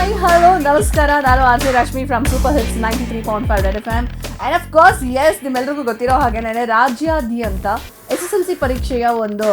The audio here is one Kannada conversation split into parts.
ಹಾಯ್ ಹಲೋ ನಮಸ್ಕಾರ. ನಾನು R J Rashmi from super hits ninety three point five red F and of course as ನಿಮ್ಮೆಲ್ಲರಿಗೂ ಗೊತ್ತಿರೋ ಹಾಗೇನೆ ರಾಜ್ಯಾದ್ಯಂತ ಎಸ್ ಎಸ್ ಎಲ್ ಸಿ ಪರೀಕ್ಷೆಯ ಒಂದು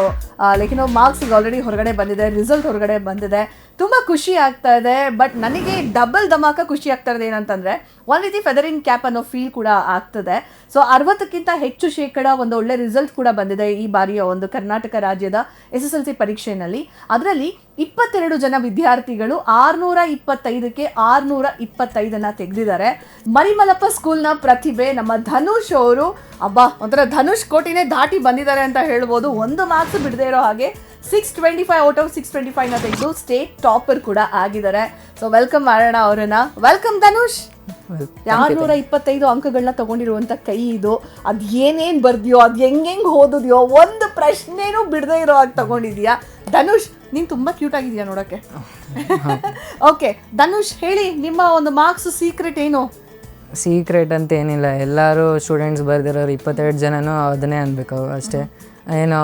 ಲೈಕ್ ಏನೋ ಮಾರ್ಕ್ಸ್ ಆಲ್ರೆಡಿ ಹೊರಗಡೆ ಬಂದಿದೆ ರಿಸಲ್ಟ್ ಹೊರಗಡೆ ಬಂದಿದೆ. ತುಂಬ ಖುಷಿ ಆಗ್ತಾ ಇದೆ ಬಟ್ ನನಗೆ ಡಬಲ್ ಧಮಾಕ ಖುಷಿ ಆಗ್ತಾ ಇರೋದು ಏನಂತಂದರೆ, ಒಂದು ರೀತಿ ಫೆದರಿಂಗ್ ಕ್ಯಾಪ್ ಅನ್ನೋ ಫೀಲ್ ಕೂಡ ಆಗ್ತದೆ. ಸೊ ಅರವತ್ತಕ್ಕಿಂತ ಹೆಚ್ಚು ಶೇಕಡ ಒಂದು ಒಳ್ಳೆ ರಿಸಲ್ಟ್ ಕೂಡ ಬಂದಿದೆ ಈ ಬಾರಿಯ ಒಂದು ಕರ್ನಾಟಕ ರಾಜ್ಯದ ಎಸ್ ಎಸ್ ಎಲ್ ಸಿ ಪರೀಕ್ಷೆಯಲ್ಲಿ. ಅದರಲ್ಲಿ ಇಪ್ಪತ್ತೆರಡು ಜನ ವಿದ್ಯಾರ್ಥಿಗಳು ಆರುನೂರ ಇಪ್ಪತ್ತೈದಕ್ಕೆ ಆರುನೂರ ಇಪ್ಪತ್ತೈದನ್ನು ತೆಗೆದಿದ್ದಾರೆ. ಮರಿಮಲಪ್ಪ ಸ್ಕೂಲ್ನ ಪ್ರತಿಭೆ, ನಮ್ಮ ಧನುಷ್ ಅವರು ಅಬ್ಬಾ ಒಂಥರ ಧನುಷ್ ಕೋಟಿನೇ ದಾಟಿ ಬಂದಿದ್ದಾರೆ ಅಂತ ಹೇಳ್ಬೋದು. ಒಂದು ಮಾರ್ಕ್ಸ್ ಬಿಡದೇ ಇರೋ ಹಾಗೆ six twenty five out of six twenty ಫೈವ್ನ ತೆಗೆದು ಸ್ಟೇಟ್ ಟಾಪರ್ ಕೂಡ ಆಗಿದ್ದಾರೆ. ಸೊ ವೆಲ್ಕಮ್ ಮಾಡೋಣ ಅವರನ್ನ. ವೆಲ್ಕಮ್ ಧನುಷ್. ಆರ್ನೂರ ಇಪ್ಪತ್ತೈದು ಅಂಕಗಳನ್ನ ತಗೊಂಡಿರುವಂತ ಕೈ ಇದು. ಅದ್ ಏನೇನ್ ಬರ್ದಿಯೋ ಅದ್ ಹೆಂಗ್ ಹೆಂಗ್ ಓದಿದ್ಯೋ ಒಂದು ಪ್ರಶ್ನೆನೂ ಬಿಡದೇ ಇರೋ ಹಾಗೆ ತಗೊಂಡಿದ್ಯಾ? ಧನುಷ್ ನೀನ್ ತುಂಬಾ ಕ್ಯೂಟ್ ಆಗಿದ್ಯಾ ನೋಡಕ್ಕೆ? ಓಕೆ ಧನುಷ್ ಹೇಳಿ ನಿಮ್ಮ ಒಂದು ಮಾರ್ಕ್ಸ್ ಸೀಕ್ರೆಟ್ ಏನು? ಸೀಕ್ರೆಟ್ ಅಂತ ಏನಿಲ್ಲ. ಎಲ್ಲರೂ ಸ್ಟೂಡೆಂಟ್ಸ್ ಬರೆದಿರೋರು ಇಪ್ಪತ್ತೆರಡು ಜನನೂ ಅದನ್ನೇ ಅನ್ಬೇಕು ಅಷ್ಟೇ. ಏನು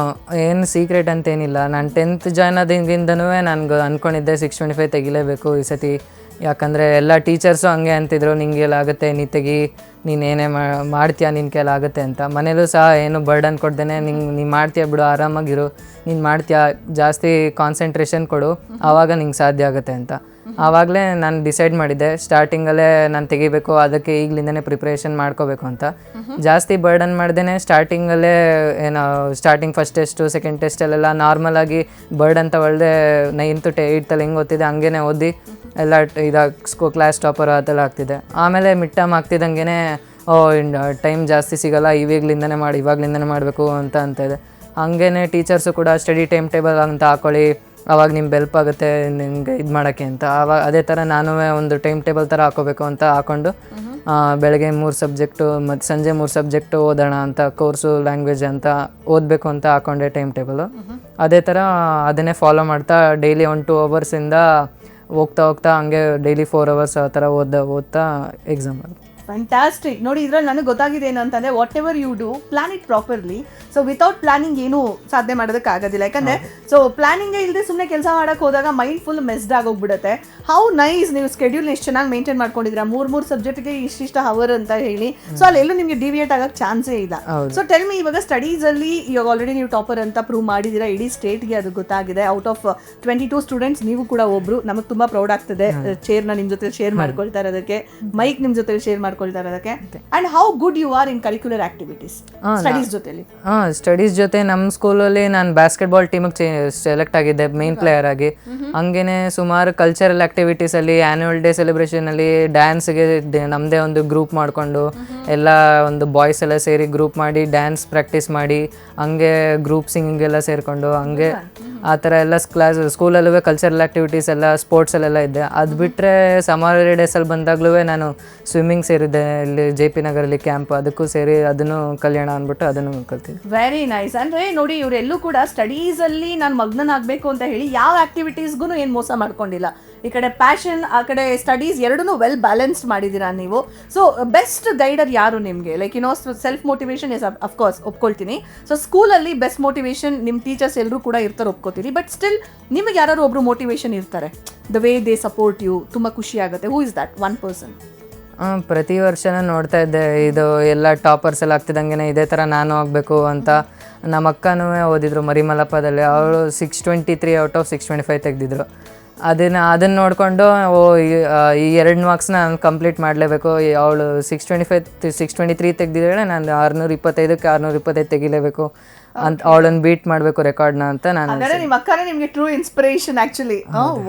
ಏನು ಸೀಕ್ರೆಟ್ ಅಂತ ಏನಿಲ್ಲ. ನಾನು ಟೆಂತ್ ಜಾಯ್ನ್ ಆದಿಂದನೂ ನನಗೆ ಅಂದ್ಕೊಂಡಿದ್ದೆ ಸಿಕ್ಸ್ ಟ್ವೆಂಟಿ ಫೈವ್ ತೆಗಿಲೇಬೇಕು ಈ ಸತಿ. ಯಾಕಂದರೆ ಎಲ್ಲ ಟೀಚರ್ಸು ಹಂಗೆ ಅಂತಿದ್ರು, ನಿಂಗೆಲ್ಲ ಆಗುತ್ತೆ, ನೀ ತೆಗಿ, ನೀನು ಏನೇ ಮಾಡ್ತೀಯಾ ನಿನ್ನ ಕೈಯಲ್ಲಿ ಆಗುತ್ತೆ ಅಂತ. ಮನೇಲೂ ಸಹ ಏನು ಬರ್ಡನ್ ಕೊಡ್ದೇನೆ, ನಿಂಗೆ ನೀನು ಮಾಡ್ತೀಯ ಬಿಡು, ಆರಾಮಾಗಿರು. ನೀನು ಮಾಡ್ತೀಯಾ, ಜಾಸ್ತಿ ಕಾನ್ಸಂಟ್ರೇಷನ್ ಕೊಡು. ಆವಾಗ ನಿಂಗೆ ಸಾಧ್ಯ ಆಗುತ್ತೆ ಅಂತ. ಆವಾಗಲೇ ನಾನು ಡಿಸೈಡ್ ಮಾಡಿದ್ದೆ ಸ್ಟಾರ್ಟಿಂಗಲ್ಲೇ ನಾನು ತೆಗಿಬೇಕು ಅದಕ್ಕೆ ಈಗಲಿಂದನೇ ಪ್ರಿಪ್ರೇಷನ್ ಮಾಡ್ಕೋಬೇಕು ಅಂತ. ಜಾಸ್ತಿ ಬರ್ಡನ್ ಮಾಡ್ದೇ ಸ್ಟಾರ್ಟಿಂಗಲ್ಲೇ ಏನೋ ಸ್ಟಾರ್ಟಿಂಗ್ ಫಸ್ಟ್ ಟೆಸ್ಟು ಸೆಕೆಂಡ್ ಟೆಸ್ಟಲ್ಲೆಲ್ಲ ನಾರ್ಮಲ್ ಆಗಿ ಬರ್ಡ್ ಅಂತ ಒಳ್ಳೆ ನೈನ್ತ್ ಟೆ ಏಯ್ತಲ್ಲಿ ಹೆಂಗೆ ಓದ್ತಿದ್ದೆ ಹಂಗೇ ಓದಿ ಎಲ್ಲ ಇದಾಗ ಸ್ಕೂ ಕ್ಲಾಸ್ ಟಾಪರ್ ಅದೆಲ್ಲ ಆಗ್ತಿದೆ ಆಮೇಲೆ ಮಿಡ್ ಟರ್ಮ್ ಆಗ್ತಿದ್ದಂಗೆ ಓ ಟೈಮ್ ಜಾಸ್ತಿ ಸಿಗಲ್ಲ ಇವಾಗ್ಲಿಂದನೇ ಮಾಡಿ ಇವಾಗ್ಲಿಂದನೇ ಮಾಡಬೇಕು ಅಂತ ಅಂತ ಇದೆ ಹಂಗೇ ಟೀಚರ್ಸು ಕೂಡ ಸ್ಟಡಿ ಟೈಮ್ ಟೇಬಲ್ ಅಂತ ಹಾಕೊಳ್ಳಿ ಅವಾಗ ನಿಮ್ಗೆ ಹೆಲ್ಪ್ ಆಗುತ್ತೆ ನಿಮಗೆ ಇದು ಮಾಡೋಕ್ಕೆ ಅಂತ. ಆವಾಗ ಅದೇ ಥರ ನಾನು ಒಂದು ಟೈಮ್ ಟೇಬಲ್ ಥರ ಹಾಕೋಬೇಕು ಅಂತ ಹಾಕೊಂಡು ಬೆಳಗ್ಗೆ ಮೂರು ಸಬ್ಜೆಕ್ಟು ಮತ್ತು ಸಂಜೆ ಮೂರು ಸಬ್ಜೆಕ್ಟು ಓದೋಣ ಅಂತ ಕೋರ್ಸು ಲ್ಯಾಂಗ್ವೇಜ್ ಅಂತ ಓದಬೇಕು ಅಂತ ಹಾಕೊಂಡೆ ಟೈಮ್ ಟೇಬಲು ಅದೇ ಥರ ಅದನ್ನೇ ಫಾಲೋ ಮಾಡ್ತಾ ಡೈಲಿ ಒನ್ ಟು ಅವರ್ಸಿಂದ ಹೋಗ್ತಾ ಹೋಗ್ತಾ ಹಂಗೆ ಡೈಲಿ ಫೋರ್ ಅವರ್ಸ್ ಆ ಥರ ಓದ್ತಾ ಓದ್ತಾ ಎಕ್ಸಾಮ್ ಅದು ಫ್ಯಾಂಟಾಸ್ಟಿಕ್ ನೋಡಿ ಇದ್ರಲ್ಲಿ ನನಗೆ ಗೊತ್ತಾಗಿದೆ ಏನಂತಂದ್ರೆ whatever you do plan it properly so without planning ಏನು ಸಾಧನೆ ಮಾಡೋದಕ್ಕೆ ಆಗೋದಿಲ್ಲ. ಯಾಕಂದ್ರೆ ಸೊ ಪ್ಲಾನಿಂಗ್ ಇಲ್ಲದೆ ಸುಮ್ಮನೆ ಕೆಲಸ ಮಾಡಕ್ಕೆ ಹೋದಾಗ ಮೈಂಡ್ ಫುಲ್ ಮೆಸ್ಡ್ ಆಗೋಗ್ಬಿಡುತ್ತೆ. ಹೌ ನೈಸ್ ನೀವು ಸ್ಕೆಡ್ಯೂಲ್ ಎಷ್ಟು ಚೆನ್ನಾಗಿ ಮೇಂಟೈನ್ ಮಾಡ್ಕೊಂಡಿದ್ದೀರಾ? ಮೂರ್ ಮೂರು ಸಬ್ಜೆಕ್ಟ್ಗೆ ಇಷ್ಟಿಷ್ಟ ಹವರ್ ಅಂತ ಹೇಳಿ. ಸೊ ಅಲ್ಲೆಲ್ಲೂ ನಿಮಗೆ ಡಿವಿಯೇಟ್ ಆಗಕ್ಕೆ ಚಾನ್ಸೇ ಇಲ್ಲ. ಸೊ ಟೆಲ್ ಮಿ ಇವಾಗ ಸ್ಟಡೀಸ್ ಅಲ್ಲಿ ಇವಾಗ ಆಲ್ರೆಡಿ ನೀವು ಟಾಪರ್ ಅಂತ ಪ್ರೂವ್ ಮಾಡಿದ್ದೀರಾ? ಇಡೀ ಸ್ಟೇಟ್ಗೆ ಅದು ಗೊತ್ತಾಗಿದೆ. Out of twenty two students ನೀವು ಕೂಡ ಒಬ್ರು. ನಮಗೆ ತುಂಬಾ ಪ್ರೌಡ್ ಆಗ್ತದೆ ಚೇರ್ನ ನಿಮ್ ಜೊತೆ ಶೇರ್ ಮಾಡ್ಕೊಳ್ತಾ ಇರೋದಕ್ಕೆ. ಮೈಕ್ ನಿಮ್ ಜೊತೆ ಶೇರ್ ಮಾಡ್ಕೊಳ್ತಾ ಅದಕ್ಕೆ and how good you are in curricular activities studies ಜೊತೆಲಿ. ಹಾಂ ಸ್ಟಡೀಸ್ ಜೊತೆ ನಮ್ಮ ಸ್ಕೂಲಲ್ಲಿ ನಾನು ಬಾಸ್ಕೆಟ್ಬಾಲ್ ಟೀಮಿಗೆ ಸೆಲೆಕ್ಟ್ ಆಗಿದ್ದೆ ಮೇನ್ ಪ್ಲೇಯರ್ ಆಗಿ. ಹಂಗೇನೆ ಸುಮಾರು ಕಲ್ಚರಲ್ ಆಕ್ಟಿವಿಟೀಸಲ್ಲಿ ಆ್ಯನ್ಯುವಲ್ ಡೇ ಸೆಲೆಬ್ರೇಷನಲ್ಲಿ ಡ್ಯಾನ್ಸ್ಗೆ ನಮ್ಮದೇ ಒಂದು ಗ್ರೂಪ್ ಮಾಡಿಕೊಂಡು ಎಲ್ಲ ಒಂದು ಬಾಯ್ಸ್ ಎಲ್ಲ ಸೇರಿ ಗ್ರೂಪ್ ಮಾಡಿ ಡ್ಯಾನ್ಸ್ ಪ್ರಾಕ್ಟೀಸ್ ಮಾಡಿ ಹಂಗೆ ಗ್ರೂಪ್ ಸಿಂಗಿಂಗ್ ಎಲ್ಲ ಸೇರಿಕೊಂಡು ಹಂಗೆ ಆ ಥರ ಎಲ್ಲ ಕ್ಲಾಸ್ ಸ್ಕೂಲಲ್ಲೂ ಕಲ್ಚರಲ್ ಆ್ಯಕ್ಟಿವಿಟೀಸ್ ಎಲ್ಲ ಸ್ಪೋರ್ಟ್ಸಲ್ಲೆಲ್ಲ ಇದ್ದೆ. ಅದು ಬಿಟ್ಟರೆ ಸಮರ್ ಡೇಸಲ್ಲಿ ಬಂದಾಗಲೂ ನಾನು ಸ್ವಿಮ್ಮಿಂಗ್ ಸೇರಿದ್ದೆ ಇಲ್ಲಿ ಜೆ ಪಿ ನಗರಲ್ಲಿ ಕ್ಯಾಂಪ್ ಅದಕ್ಕೂ ಸೇರಿ ಅದನ್ನು ಕಲ್ಯಾಣ ಅಂದ್ಬಿಟ್ಟು ಅದನ್ನು ಕಲ್ತೀನಿ ವೆರಿ ನೈಸ್ ಅಂದ್ರೆ ನೋಡಿ, ಇವರೆಲ್ಲೂ ಕೂಡ ಸ್ಟಡೀಸ್ ಅಲ್ಲಿ ನಾನು ಮಗ್ನನಾಗಬೇಕು ಅಂತ ಹೇಳಿ ಯಾವ ಆಕ್ಟಿವಿಟೀಸ್ಗೂ ಏನು ಮೋಸ ಮಾಡ್ಕೊಂಡಿಲ್ಲ. ಈ ಕಡೆ ಪ್ಯಾಷನ್ ಆ ಕಡೆ ಸ್ಟಡೀಸ್ ಎರಡೂ ವೆಲ್ ಬ್ಯಾಲೆನ್ಸ್ಡ್ ಮಾಡಿದ್ದೀರಾ ನೀವು. ಸೊ ಬೆಸ್ಟ್ ಗೈಡರ್ ಯಾರು ನಿಮಗೆ? Like you know self motivation is of course ಒಪ್ಕೊಳ್ತೀನಿ. So ಸ್ಕೂಲಲ್ಲಿ ಬೆಸ್ಟ್ ಮೋಟಿವೇಶನ್ ನಿಮ್ಮ ಟೀಚರ್ಸ್ ಎಲ್ಲರೂ ಕೂಡ ಇರ್ತಾರೆ ಒಪ್ಕೋತೀನಿ. ಬಟ್ ಸ್ಟಿಲ್ ನಿಮಗೆ ಯಾರು ಒಬ್ರು ಮೋಟಿವೇಶನ್ ಇರ್ತಾರೆ? The way they support you ತುಂಬ ಖುಷಿ ಆಗುತ್ತೆ. Who is that one person ಪ್ರತಿ ವರ್ಷನೂ ನೋಡ್ತಾ ಇದ್ದೆ, ಇದು ಎಲ್ಲ ಟಾಪರ್ಸ್ ಎಲ್ಲ ಆಗ್ತಿದ್ದಂಗೆ ಇದೇ ಥರ ನಾನು ಆಗಬೇಕು ಅಂತ. ನಮ್ಮ ಅಕ್ಕನೂ ಓದಿದ್ರು ಮರಿಮಲಪ್ಪದಲ್ಲಿ ಅವಳು six twenty three out of six twenty five ತೆಗೆದಿದ್ರು. ಅದನ್ನು ಅದನ್ನು ನೋಡಿಕೊಂಡು, ಓ, ಈ- ಎರಡು ಮಾರ್ಕ್ಸ್ನ ನಾನು ಕಂಪ್ಲೀಟ್ ಮಾಡಲೇಬೇಕು. ಅವಳು six twenty five six twenty three ತೆಗೆದಿದ್ದಾಳೆ, ನಾನು ಆರುನೂರ ಇಪ್ಪತ್ತೈದಕ್ಕೆ ಆರುನೂರ ಇಪ್ಪತ್ತೈದು ತೆಗಿಲೇಬೇಕು. ಅಂತ ಅವಳನ್ನ ಬೀಟ್ ಮಾಡಬೇಕು ರೆಕಾರ್ಡ್ನ ಅಂತ ನಾನು ಹಾಗಾದ್ರೆ ನಿಮ್ಮ ಅಕ್ಕನೇ ನಿಮಗೆ true inspiration actually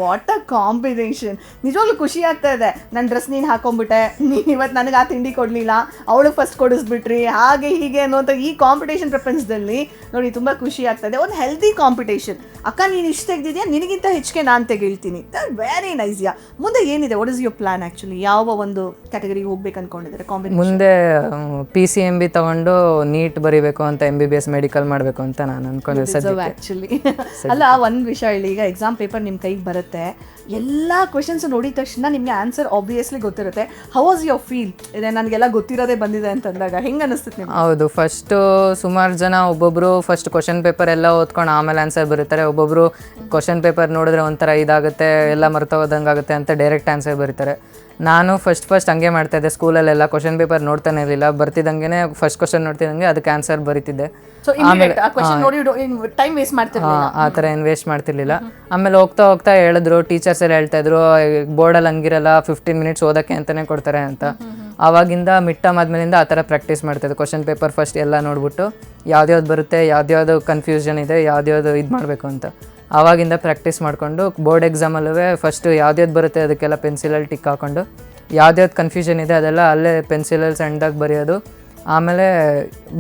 what a combination ನಿಜವಾಗ್ಲೂ ಖುಷಿ ಆಗ್ತಾ ಇದೆ. ನನ್ನ ಡ್ರೆಸ್ ನೀನು ಹಾಕೊಂಡ್ಬಿಟ್ಟೆ. ನೀನು ಇವತ್ತು ನನಗೆ ಆ ತಿಂಡಿ ಕೊಡಲಿಲ್ಲ. ಅವಳು ಫಸ್ಟ್ ಕೊಡಿಸ್ಬಿಟ್ರಿ. ಹಾಗೆ ಹೀಗೆ ಅನ್ನೋಂಥ ಈ ಕಾಂಪಿಟೇಷನ್ ಪ್ರಪಂಚದಲ್ಲಿ ನೋಡಿ ತುಂಬ ಖುಷಿ ಆಗ್ತಾ ಇದೆ. ಒಂದು ಹೆಲ್ದಿ ಕಾಂಪಿಟೇಷನ್ ಅಕ್ಕ ನೀನು ಇಷ್ಟು ತೆಗ್ದಿದ್ಯಾ? ನಿನಗಿಂತ ಹೆಚ್ಚಿಗೆ ನಾನು ತೆಗಿಳ್ತೀನಿ. ವೆರಿ ನೈಸ್ ಯಾ ಮುಂದೆ ಏನಿದೆ? What is your plan actually ಯಾವ ಒಂದು ಕ್ಯಾಟಗರಿಗೆ ಹೋಗ್ಬೇಕು ಅನ್ಕೊಂಡಿದ್ರೆ ಕಾಂಬಿನೇಷನ್ ಮುಂದೆ ಪಿ ಸಿ ಎಂ ಬಿ ತಗೊಂಡು ನೀಟ್ ಬರಿಬೇಕು ಅಂತ M B B S medical ಮಾಡಬೇಕು ಅಂತ ನಾನು ಅನ್ಕೊಂಡೆ ಆ್ಯಕ್ಚುಲಿ ಅಲ್ಲ ಒಂದು ವಿಷಯ ಹೇಳಿ ಈಗ ಎಕ್ಸಾಮ್ ಪೇಪರ್ ನಿಮ್ಮ ಕೈಗೆ ಬರುತ್ತೆ ಎಲ್ಲ ಕ್ವೆಶನ್ಸ್ ನೋಡಿದ ತಕ್ಷಣ ನಿಮಗೆ ಆನ್ಸರ್ ಆಬ್ವಿಯಸ್ಲಿ ಗೊತ್ತಿರುತ್ತೆ. ಹೌ ವಾಸ್ ಯೋರ್ ಫೀಲ್ ಇದೆ ನನಗೆಲ್ಲ ಗೊತ್ತಿರೋದೇ ಬಂದಿದೆ ಅಂತಂದಾಗ ಹೆಂಗೆ ಅನಿಸ್ತದೆ ನಿಮ್ಗೆ? ಹೌದು ಫಸ್ಟು ಸುಮಾರು ಜನ ಒಬ್ಬೊಬ್ರು ಫಸ್ಟ್ ಕ್ವಶನ್ ಪೇಪರ್ ಎಲ್ಲ ಓದ್ಕೊಂಡು ಆಮೇಲೆ ಆನ್ಸರ್ ಬರೀತಾರೆ. ಒಬ್ಬೊಬ್ರು ಕ್ವಶನ್ ಪೇಪರ್ ನೋಡಿದ್ರೆ ಒಂಥರ ಇದಾಗುತ್ತೆ ಎಲ್ಲ ಮರ್ತೋದಂಗಾಗುತ್ತೆ ಅಂತ ಡೈರೆಕ್ಟ್ ಆನ್ಸರ್ ಬರೀತಾರೆ. ನಾನು ಫಸ್ಟ್ ಫಸ್ಟ್ ಹಂಗೆ ಮಾಡ್ತಾ ಇದ್ದೆ. ಸ್ಕೂಲಲ್ಲೆಲ್ಲ ಕ್ವಶನ್ ಪೇಪರ್ ನೋಡ್ತಾನೆ ಇರಲಿಲ್ಲ. ಬರ್ತಿದ್ದಂಗೆ ಫಸ್ಟ್ ಕ್ವಶನ್ ನೋಡ್ತಿದ್ದಂಗೆ ಅದಕ್ಕೆ ಆನ್ಸರ್ ಬರೀತಿದ್ದೆ. ಆ ಟೈಮ್ ವೇಸ್ಟ್ ಥರ ಏನು ವೇಸ್ಟ್ ಮಾಡ್ತಿರ್ಲಿಲ್ಲ. ಆಮೇಲೆ ಹೋಗ್ತಾ ಹೋಗ್ತಾ ಹೇಳಿದ್ರು ಟೀಚರ್ಸ್ ಎಲ್ಲ ಹೇಳ್ತಾ ಇದ್ರು ಬೋರ್ಡಲ್ಲಿ ಹಂಗಿರಲ್ಲ ಫಿಫ್ಟೀನ್ ಮಿನಿಟ್ಸ್ ಓದೋಕ್ಕೆ ಅಂತಲೇ ಕೊಡ್ತಾರೆ ಅಂತ. ಆವಾಗಿಂದ ಮಿಡ್ ಟರ್ಮ್ ಆದ್ಮೇಲಿಂದ ಆ ಥರ ಪ್ರಾಕ್ಟೀಸ್ ಮಾಡ್ತಾಯಿದ್ದೆ ಕ್ವಶನ್ ಪೇಪರ್ ಫಸ್ಟ್ ಎಲ್ಲ ನೋಡ್ಬಿಟ್ಟು ಯಾವ್ದು ಬರುತ್ತೆ ಯಾವ್ದು ಕನ್ಫ್ಯೂಷನ್ ಇದೆ ಯಾವ್ದು ಇದು ಮಾಡಬೇಕು ಅಂತ. ಆವಾಗಿಂದ ಪ್ರಾಕ್ಟೀಸ್ ಮಾಡಿಕೊಂಡು ಬೋರ್ಡ್ ಎಕ್ಸಾಮಲ್ಲೂ ಫಸ್ಟು ಯಾವ್ದ್ಯಾವ್ದು ಬರುತ್ತೆ ಅದಕ್ಕೆಲ್ಲ ಪೆನ್ಸಿಲಲ್ಲಿ ಟಿಕ್ ಹಾಕ್ಕೊಂಡು ಯಾವ್ದ್ಯಾವ್ದು ಕನ್ಫ್ಯೂಷನ್ ಇದೆ ಅದೆಲ್ಲ ಅಲ್ಲೇ ಪೆನ್ಸಿಲಲ್ಲಿ ಸಣ್ಣದಾಗಿ ಬರೆಯೋದು. ಆಮೇಲೆ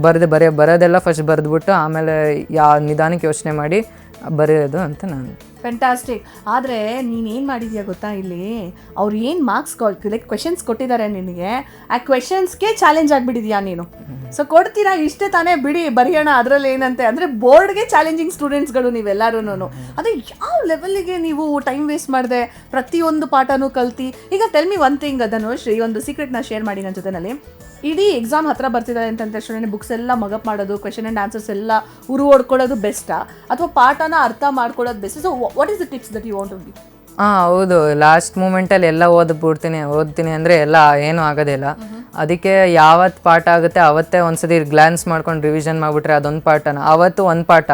ಬರೆದು ಬರೆಯೋ ಬರೋದೆಲ್ಲ ಫಸ್ಟ್ ಬರೆದ್ಬಿಟ್ಟು ಆಮೇಲೆ ಯಾ ನಿಧಾನಕ್ಕೆ ಯೋಚನೆ ಮಾಡಿ ಬರೆಯೋದು ಅಂತ ನಾನು. ಫ್ಯಾಂಟಾಸ್ಟಿಕ್ ಆದರೆ ನೀನು ಏನು ಮಾಡಿದ್ಯಾ ಗೊತ್ತಾ ಇಲ್ಲಿ? ಅವ್ರು ಏನು ಮಾರ್ಕ್ಸ್ ಲೈಕ್ ಕ್ವೆಶನ್ಸ್ ಕೊಟ್ಟಿದ್ದಾರೆ ನಿನಗೆ. ಆ ಕ್ವೆಶನ್ಸ್ಗೆ ಚಾಲೆಂಜ್ ಆಗಿಬಿಟ್ಟಿದ್ಯಾ ನೀನು? ಸೊ ಕೊಡ್ತೀರಾ ಇಷ್ಟೇ ತಾನೇ ಬಿಡಿ, ಬರೆಯೋಣ ಅದರಲ್ಲಿ ಏನಂತೆ. ಅಂದರೆ ಬೋರ್ಡ್ಗೆ ಚಾಲೆಂಜಿಂಗ್ ಸ್ಟೂಡೆಂಟ್ಸ್ಗಳು ನೀವೆಲ್ಲರೂ ಅದು ಯಾವ ಲೆವೆಲ್ಗೆ ನೀವು ಟೈಮ್ ವೇಸ್ಟ್ ಮಾಡಿದೆ? ಪ್ರತಿಯೊಂದು ಪಾಠನೂ ಕಲ್ತಿ. ಈಗ ಟೆಲ್ ಮಿ ಒನ್ ಥಿಂಗ್ ಅದನ್ನು ಶ್ರೀ ಒಂದು ಸೀಕ್ರೆಟ್ನ ಶೇರ್ ಮಾಡಿ ನನ್ನ ಜೊತೆನಲ್ಲಿ. ಇಡೀ ಎಕ್ಸಾಮ್ ಹತ್ರ ಬರ್ತಿದ್ದಾರೆ ಅಂತ ತಕ್ಷಣ ಬುಕ್ಸ್ ಎಲ್ಲ ಮಗಪ್ ಮಾಡೋದು ಕ್ವೆಶನ್ ಆ್ಯಂಡ್ ಆನ್ಸರ್ಸ್ ಎಲ್ಲ ಉರು ಓಡ್ಕೊಳ್ಳೋದು ಬೆಸ್ಟಾ ಅಥವಾ ಪಾಠನ ಅರ್ಥ ಮಾಡ್ಕೊಳ್ಳೋದು best so what is the tips that you want to be ಹಾಂ ಹೌದು. ಲಾಸ್ಟ್ ಮೂಮೆಂಟಲ್ಲಿ ಎಲ್ಲ ಓದ್ಬಿಡ್ತೀನಿ ಓದ್ತೀನಿ ಅಂದರೆ ಎಲ್ಲ ಏನೂ ಆಗೋದಿಲ್ಲ ಅದಕ್ಕೆ ಯಾವತ್ತು ಪಾಠ ಆಗುತ್ತೆ ಅವತ್ತೇ ಒಂದ್ಸತಿ ಗ್ಲಾನ್ಸ್ ಮಾಡ್ಕೊಂಡು ರಿವಿಷನ್ ಮಾಡಿಬಿಟ್ರೆ ಅದೊಂದು ಪಾಠನ? ಅವತ್ತು ಒಂದು ಪಾಠ.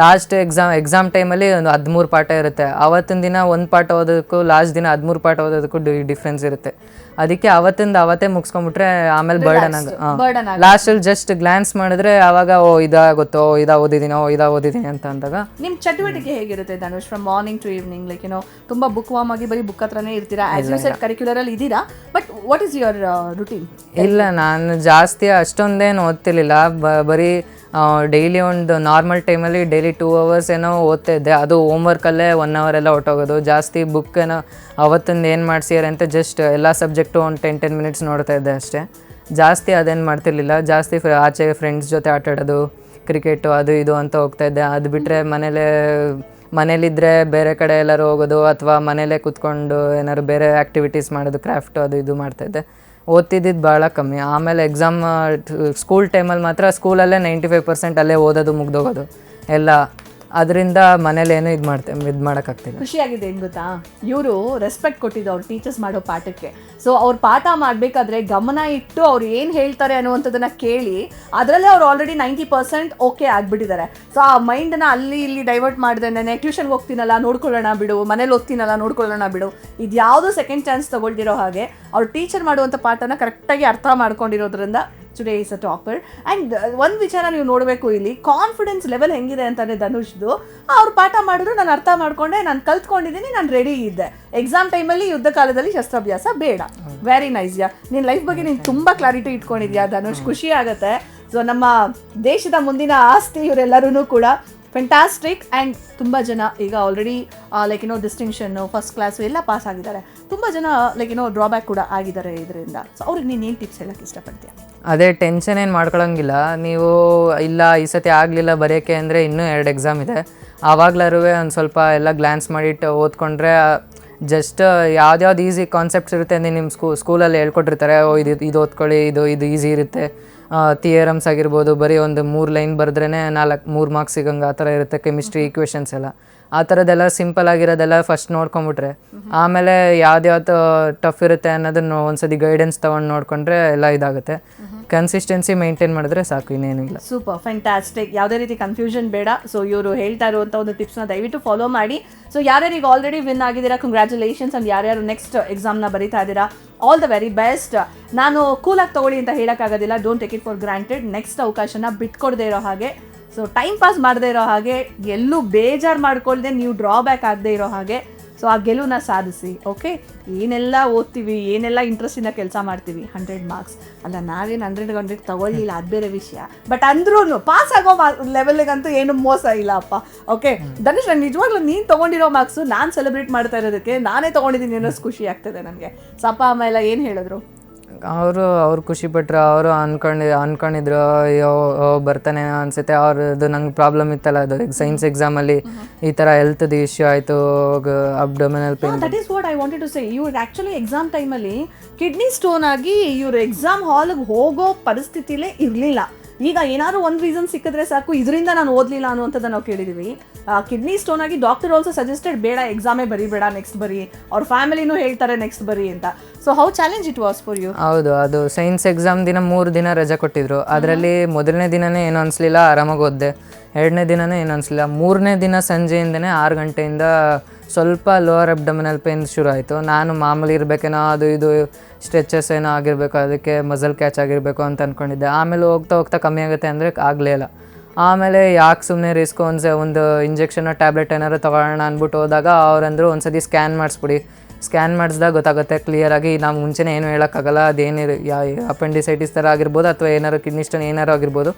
ಲಾಸ್ಟ್ ಎಕ್ಸಾಮ್ ಎಕ್ಸಾಮ್ ಟೈಮಲ್ಲಿ ಒಂದು ಹದಿಮೂರು ಪಾಠ ಇರುತ್ತೆ. ಅವತ್ತಿನ ದಿನ ಒಂದು ಪಾಠ ಓದೋದಕ್ಕೂ ಲಾಸ್ಟ್ ದಿನ ಹದಿಮೂರು ಪಾಠ ಓದೋದಕ್ಕೂ ಡಿಫ್ರೆನ್ಸ್ ಇರುತ್ತೆ. ಅದಕ್ಕೆ ಅವತ್ತಿಂದ ಅವತ್ತೇ ಮುಗಿಸ್ಕೊಂಡ್ಬಿಟ್ರೆ ಆಮೇಲೆ ಬರ್ಡನ್ ಆಗ ಬರ್ಡನ್ ಲಾಸ್ಟಲ್ಲಿ ಜಸ್ಟ್ ಗ್ಲಾನ್ಸ್ ಮಾಡಿದ್ರೆ ಅವಾಗ ಓ ಇದಾಗುತ್ತೋ ಇದಾ ಓದಿದೀನೋ ಇದಾ ಓದಿದೀನಿ ಅಂತ ಅಂದಾಗ ನಿಮ್ಮ ಚಟುವಟಿಕೆ ಹೇಗಿರುತ್ತೆ Dhanush from morning to evening like ಏನೋ ತುಂಬಾ ಬುಕ್ ವಾಮ್ ಆಗಿ ಬರೀ ಬುಕ್ ಹತ್ರನೇ ಇರ್ತೀರಾ? ಆಸ್ ಯು ಸೆಟ್ ಕರಿಕ್ಯುಲರಲ್ಲಿ ಇದ್ದೀರಾ but what is your routine ಇಲ್ಲ ನಾನು ಜಾಸ್ತಿ ಅಷ್ಟೊಂದೇನು ಓದ್ತಿರ್ಲಿಲ್ಲ. ಬರೀ ಡೈಲಿ ಒಂದು ನಾರ್ಮಲ್ ಟೈಮಲ್ಲಿ ಡೈಲಿ ಟೂ ಅವರ್ಸ್ ಏನೋ ಓದ್ತಾ ಇದ್ದೆ. ಅದು ಹೋಮ್ವರ್ಕಲ್ಲೇ ಒನ್ ಅವರ್ ಎಲ್ಲ ಹೊಟ್ಟೋಗೋದು ಜಾಸ್ತಿ ಬುಕ್ ಏನೋ ಅವತ್ತಿಂದ ಏನು ಮಾಡ್ಸಿದಾರೆ ಅಂತ ಜಸ್ಟ್ ಎಲ್ಲ ಸಬ್ಜೆಕ್ಟು ಒಂದು ಟೆನ್ ಟೆನ್ ಮಿನಿಟ್ಸ್ ನೋಡ್ತಾ ಇದ್ದೆ ಅಷ್ಟೇ. ಜಾಸ್ತಿ ಅದೇನು ಮಾಡ್ತಿರ್ಲಿಲ್ಲ. ಜಾಸ್ತಿ ಆಚೆ ಫ್ರೆಂಡ್ಸ್ ಜೊತೆ ಆಟ ಆಡೋದು ಕ್ರಿಕೆಟು ಅದು ಇದು ಅಂತ ಹೋಗ್ತಾ ಇದ್ದೆ. ಅದು ಬಿಟ್ಟರೆ ಮನೇಲೇ ಮನೇಲಿದ್ದರೆ ಬೇರೆ ಕಡೆ ಎಲ್ಲರೂ ಹೋಗೋದು ಅಥವಾ ಮನೇಲೇ ಕೂತ್ಕೊಂಡು ಏನಾದ್ರು ಬೇರೆ ಆ್ಯಕ್ಟಿವಿಟೀಸ್ ಮಾಡೋದು ಕ್ರಾಫ್ಟು ಅದು ಇದು ಮಾಡ್ತಾಯಿದ್ದೆ ಓದ್ತಿದ್ದಿದ್ದು ಭಾಳ ಕಮ್ಮಿ. ಆಮೇಲೆ ಎಕ್ಸಾಮ್ ಸ್ಕೂಲ್ ಟೈಮಲ್ಲಿ ಮಾತ್ರ ಸ್ಕೂಲಲ್ಲೇ ನೈಂಟಿ ಫೈವ್ ಪರ್ಸೆಂಟ್ ಅಲ್ಲೇ ಓದೋದು, ಮುಗ್ದೋಗೋದು. ಎಲ್ಲ ಅದರಿಂದ ಮನೇಲಿ ಏನೂ ಇದು ಮಾಡ್ತೆ, ಇದು ಮಾಡೋಕ್ಕಾಗ್ತಿಲ್ಲ. ಖುಷಿಯಾಗಿದೆ ಏನು ಗೊತ್ತಾ? ಇವರು ರೆಸ್ಪೆಕ್ಟ್ ಕೊಟ್ಟಿದ್ದು ಅವ್ರು ಟೀಚರ್ಸ್ ಮಾಡೋ ಪಾಠಕ್ಕೆ. ಸೊ ಅವ್ರು ಪಾಠ ಮಾಡಬೇಕಾದ್ರೆ ಗಮನ ಇಟ್ಟು ಅವ್ರು ಏನು ಹೇಳ್ತಾರೆ ಅನ್ನುವಂಥದ್ದನ್ನು ಕೇಳಿ, ಅದರಲ್ಲೇ ಅವ್ರು ಆಲ್ರೆಡಿ ನೈಂಟಿ ಪರ್ಸೆಂಟ್ ಓಕೆ ಆಗಿಬಿಟ್ಟಿದ್ದಾರೆ. ಸೊ ಆ ಮೈಂಡನ್ನ ಅಲ್ಲಿ ಇಲ್ಲಿ ಡೈವರ್ಟ್ ಮಾಡಿದೆ ನಾನು ಟ್ಯೂಷನ್ಗೆ ಹೋಗ್ತೀನಲ್ಲ, ನೋಡ್ಕೊಳ್ಳೋಣ ಬಿಡು, ಮನೇಲಿ ಓದ್ತೀನಲ್ಲ, ನೋಡ್ಕೊಳ್ಳೋಣ ಬಿಡು. ಇದು ಯಾವುದೋ ಸೆಕೆಂಡ್ ಚಾನ್ಸ್ ತಗೊಳ್ತಿರೋ ಹಾಗೆ, ಅವ್ರು ಟೀಚರ್ ಮಾಡುವಂಥ ಪಾಠನ ಕರೆಕ್ಟಾಗಿ ಅರ್ಥ ಮಾಡ್ಕೊಂಡಿರೋದ್ರಿಂದ today is a topper and ಒಂದು ವಿಚಾರ ನೀವು ನೋಡಬೇಕು ಇಲ್ಲಿ ಕಾನ್ಫಿಡೆನ್ಸ್ ಲೆವೆಲ್ ಹೆಂಗಿದೆ ಅಂತಂದರೆ ಧನುಷ್ದು. ಅವ್ರು ಪಾಠ ಮಾಡಿದ್ರು ನಾನು ಅರ್ಥ ಮಾಡ್ಕೊಂಡೆ ನಾನು ಕಲ್ತ್ಕೊಂಡಿದ್ದೀನಿ ನಾನು ರೆಡಿ ಇದ್ದೆ. ಎಕ್ಸಾಮ್ ಟೈಮಲ್ಲಿ ಯುದ್ಧ ಕಾಲದಲ್ಲಿ ಶಸ್ತ್ರಾಭ್ಯಾಸ ಬೇಡ. ವೆರಿ ನೈಸ್ ಯಾ ನಿನ್ನ ಲೈಫ್ ಬಗ್ಗೆ ನೀನು ತುಂಬ ಕ್ಲಾರಿಟಿ ಇಟ್ಕೊಂಡಿದ್ಯಾ ಧನುಷ್? ಖುಷಿ ಆಗುತ್ತೆ. ಸೊ ನಮ್ಮ ದೇಶದ ಮುಂದಿನ ಆಸ್ತಿ ಇವರೆಲ್ಲರೂ ಕೂಡ ಫೆಂಟಾಸ್ಟಿಕ್ ಆ್ಯಂಡ್ ತುಂಬ ಜನ ಈಗ ಆಲ್ರೆಡಿ ಲೈಕ್ ಏನೋ ಡಿಸ್ಟಿಂಕ್ಷನ್ನು ಫಸ್ಟ್ ಕ್ಲಾಸು ಎಲ್ಲ ಪಾಸ್ ಆಗಿದ್ದಾರೆ. ತುಂಬ ಜನ ಲೈಕ್ ಏನೋ ಡ್ರಾಬ್ಯಾಕ್ ಕೂಡ ಆಗಿದ್ದಾರೆ ಇದರಿಂದ. ಸೊ ಅವ್ರಿಗೆ ನೀನು ಏನು ಟಿಪ್ಸ್ ಹೇಳೋಕ್ಕೆ ಇಷ್ಟಪಡ್ತೀಯ? ಅದೇ ಟೆನ್ಷನ್ ಏನು ಮಾಡ್ಕೊಳ್ಳೋಂಗಿಲ್ಲ ನೀವು ಇಲ್ಲ, ಈ ಸತಿ ಆಗಲಿಲ್ಲ ಬರೆಯೋಕ್ಕೆ ಅಂದರೆ ಇನ್ನೂ ಎರಡು ಎಕ್ಸಾಮ್ ಇದೆ. ಆವಾಗ್ಲಾರು ಒಂದು ಸ್ವಲ್ಪ ಎಲ್ಲ ಗ್ಲಾನ್ಸ್ ಮಾಡಿಟ್ಟು ಓದ್ಕೊಂಡ್ರೆ ಜಸ್ಟ್ ಯಾವ್ದ್ಯಾವ್ದು ಈಸಿ ಕಾನ್ಸೆಪ್ಟ್ಸ್ ಇರುತ್ತೆ ಅಂದರೆ ನಿಮ್ಮ ಸ್ಕೂ, ಸ್ಕೂಲಲ್ಲಿ ಹೇಳ್ಕೊಟ್ಟಿರ್ತಾರೆ. ಓ, ಇದು ಇದು ಓದ್ಕೊಳ್ಳಿ, ಇದು ಇದು ಈಸಿ ಇರುತ್ತೆ. ಥಿಯರಮ್ಸ್ ಆಗಿರ್ಬೋದು, ಬರೀ ಒಂದು ಮೂರು ಲೈನ್ ಬರೆದ್ರೇ ನಾಲ್ಕು, ಮೂರು ಮಾರ್ಕ್ಸ್ ಸಿಗಂಗೆ ಆ ಥರ ಇರುತ್ತೆ ಕೆಮಿಸ್ಟ್ರಿ ಈಕ್ವೇಷನ್ಸ್ ಎಲ್ಲ. ಆ ಥರದ್ದೆಲ್ಲ ಸಿಂಪಲ್ ಆಗಿರೋದೆಲ್ಲ ಫಸ್ಟ್ ನೋಡ್ಕೊಂಬಿಟ್ರೆ ಆಮೇಲೆ ಯಾವ್ದ್ಯಾವ್ದು ಟಫ್ ಇರುತ್ತೆ ಅನ್ನೋದನ್ನು ಒಂದ್ಸತಿ ಗೈಡೆನ್ಸ್ ತಗೊಂಡು ನೋಡ್ಕೊಂಡ್ರೆ ಎಲ್ಲ ಇದಾಗುತ್ತೆ. ಕನ್ಸಿಸ್ಟೆನ್ಸಿ ಮೇಂಟೈನ್ ಮಾಡಿದ್ರೆ ಸಾಕು, ಇನ್ನೇನು ಇಲ್ಲ. ಸೂಪರ್ ಫ್ಯಾಂಟಾಸ್ಟಿಕ್ ಯಾವುದೇ ರೀತಿ ಕನ್ಫ್ಯೂಷನ್ ಬೇಡ. ಸೊ ಇವರು ಹೇಳ್ತಾ ಇರುವಂಥ ಒಂದು ಟಿಪ್ಸ್ನ ದಯವಿಟ್ಟು ಫಾಲೋ ಮಾಡಿ. ಸೊ ಯಾರ್ಯಾರಿಗೆ ಆಲ್ರೆಡಿ ವಿನ್ ಆಗಿದ್ದೀರಾ ಕಂಗ್ರ್ಯಾಚುಲೇಷನ್ಸ್ ಅಂಡ್ ಯಾರ್ಯಾರು ನೆಕ್ಸ್ಟ್ ಎಕ್ಸಾಮ್ನ ಬರೀತಾ ಇದ್ದೀರಾ ಆಲ್ ದ ವೆರಿ ಬೆಸ್ಟ್ ನಾನು ಕೂಲಾಗಿ ತಗೊಳ್ಳಿ ಅಂತ ಹೇಳೋಕ್ಕಾಗೋದಿಲ್ಲ don't take it for granted next ಅವಕಾಶನ ಬಿಟ್ಕೊಡದೇ ಇರೋ ಹಾಗೆ. ಸೊ ಟೈಮ್ ಪಾಸ್ ಮಾಡದೇ ಇರೋ ಹಾಗೆ ಎಲ್ಲೂ ಬೇಜಾರು ಮಾಡ್ಕೊಳ್ದೆ ನೀವು ಡ್ರಾಬ್ಯಾಕ್ ಆಗದೆ ಇರೋ ಹಾಗೆ. ಸೊ ಆ ಗೆಲುವನ್ನ ಸಾಧಿಸಿ ಓಕೆ ಏನೆಲ್ಲ ಓದ್ತೀವಿ ಏನೆಲ್ಲ ಇಂಟ್ರೆಸ್ಟಿಂದ ಕೆಲಸ ಮಾಡ್ತೀವಿ? ಹಂಡ್ರೆಡ್ ಮಾರ್ಕ್ಸ್ ಅಲ್ಲ ನಾವೇನು ಹಂಡ್ರೆಡ್ ಹಂಡ್ರೆಡ್ ತಗೊಳ್ಳಿಲ್ಲ ಅದು ಬೇರೆ ವಿಷಯ. ಬಟ್ ಅಂದ್ರೂ ಪಾಸ್ ಆಗೋ ಲೆವೆಲ್ಗಂತೂ ಏನು ಮೋಸ ಇಲ್ಲ ಅಪ್ಪ. ಓಕೆ ಧನುಷ್ ನಾನು ನಿಜವಾಗ್ಲೂ ನೀನು ತೊಗೊಂಡಿರೋ ಮಾರ್ಕ್ಸು ನಾನು ಸೆಲೆಬ್ರೇಟ್ ಮಾಡ್ತಾ ಇರೋದಕ್ಕೆ ನಾನೇ ತೊಗೊಂಡಿದ್ದೀನಿ ಅನ್ನೋದು ಖುಷಿ ಆಗ್ತದೆ ನನಗೆ. ಸೊ ಅಪ್ಪ ಅಮ್ಮ ಎಲ್ಲ ಏನು ಹೇಳಿದ್ರು? ಅವರು ಅವ್ರು ಖುಷಿ ಪಟ್ರು ಅವರು ಅನ್ಕೊಂಡು ಅನ್ಕೊಂಡಿದ್ರು ಅಯ್ಯೋ ಬರ್ತಾನೆ ಅನ್ಸುತ್ತೆ. ಅವ್ರದ್ದು ನಂಗೆ ಪ್ರಾಬ್ಲಮ್ ಇತ್ತಲ್ಲ ಅದು ಸೈನ್ಸ್ ಎಕ್ಸಾಮಲ್ಲಿ ಈ ಥರ ಹೆಲ್ತ್ದು ಇಶ್ಯೂ ಆಯಿತು abdominal pain that is what I wanted to say ಇವ್ರು ಆ್ಯಕ್ಚುಲಿ ಎಕ್ಸಾಮ್ ಟೈಮಲ್ಲಿ ಕಿಡ್ನಿ ಸ್ಟೋನ್ ಆಗಿ ಇವ್ರು ಎಕ್ಸಾಮ್ ಹಾಲ್ಗೆ ಹೋಗೋ ಪರಿಸ್ಥಿತಿಲೇ ಇರಲಿಲ್ಲ. ಈಗ ಏನಾದ್ರು ಒಂದು ರೀಸನ್ ಸಿಕ್ಕಿದ್ರೆ ಸಾಕು ಇದರಿಂದ ನಾನು ಓದಲಿಲ್ಲ ಅನ್ನುವಂಥದ್ದು ನಾವು ಕೇಳಿದ್ದೀವಿ ಕಿಡ್ನಿ ಸ್ಟೋನ್ ಆಗಿ ಡಾಕ್ಟರ್ ಆಲ್ಸೋ ಸಜೆಸ್ಟೆಡ್ ಬೇಡ ಎಕ್ಸಾಮೇ ಬರಿಬೇಡ ನೆಕ್ಸ್ಟ್ ಬರಿ. ಅವ್ರ ಫ್ಯಾಮಿಲಿನೂ ಹೇಳ್ತಾರೆ ನೆಕ್ಸ್ಟ್ ಬರಿ ಅಂತ. So how challenge it was for you ಹೌದು ಅದು ಸೈನ್ಸ್ ಎಕ್ಸಾಮ್ ದಿನ ಮೂರು ದಿನ ರಜೆ ಕೊಟ್ಟಿದ್ರು. ಅದರಲ್ಲಿ ಮೊದಲನೇ ದಿನನೇ ಏನು ಅನಿಸ್ಲಿಲ್ಲ ಆರಾಮಾಗಿ ಓದ್ದೆ. ಎರಡನೇ ದಿನನೇ ಏನು ಅನಿಸ್ಲಿಲ್ಲ. ಮೂರನೇ ದಿನ ಸಂಜೆಯಿಂದನೇ ಆರು ಗಂಟೆಯಿಂದ ಸ್ವಲ್ಪ ಲೋವರ್ ಅಬ್ಡಮಿನಲ್ ಪೇನ್ ಶುರು ಆಯಿತು. ನಾನು ಮಾಮೂಲಿ ಇರಬೇಕೇನೋ ಅದು ಇದು ಸ್ಟ್ರೆಚಸ್ ಏನೋ ಆಗಿರಬೇಕು, ಅದಕ್ಕೆ ಮಸಲ್ ಕ್ಯಾಚ್ ಆಗಿರಬೇಕು ಅಂತ ಅಂದ್ಕೊಂಡಿದ್ದೆ ಆಮೇಲೆ ಹೋಗ್ತಾ ಹೋಗ್ತಾ ಕಮ್ಮಿ ಆಗುತ್ತೆ ಅಂದರೆ ಆಗಲೇ ಇಲ್ಲ. ಆಮೇಲೆ ಯಾಕೆ ಸುಮ್ಮನೆ ರಿಸ್ಕ್ ಒಂದು ಒಂದು ಇಂಜೆಕ್ಷನ್ ಟ್ಯಾಬ್ಲೆಟ್ ಏನಾದ್ರು ತೊಗೊಳೋಣ ಅಂದ್ಬಿಟ್ಟು ಹೋದಾಗ ಅವ್ರಂದರು ಒಂದು ಸತಿ ಸ್ಕ್ಯಾನ್ ಮಾಡಿಸ್ಬಿಡಿ. ಸ್ಕ್ಯಾನ್ ಮಾಡಿಸಿದಾಗ ಗೊತ್ತಾಗುತ್ತೆ ಕ್ಲಿಯರಾಗಿ ನಾವು ಮುಂಚೆನೇ ಏನು ಹೇಳೋಕ್ಕಾಗಲ್ಲ ಅದೇನಿರು ಯಾ ಅಪೆಂಡಿಸೈಟಿಸ್ ಥರ ಆಗಿರ್ಬೋದು ಅಥವಾ ಏನಾರು ಕಿಡ್ನಿ ಸ್ಟೋನ್ ಏನಾರು ಆಗಿರ್ಬೋದು.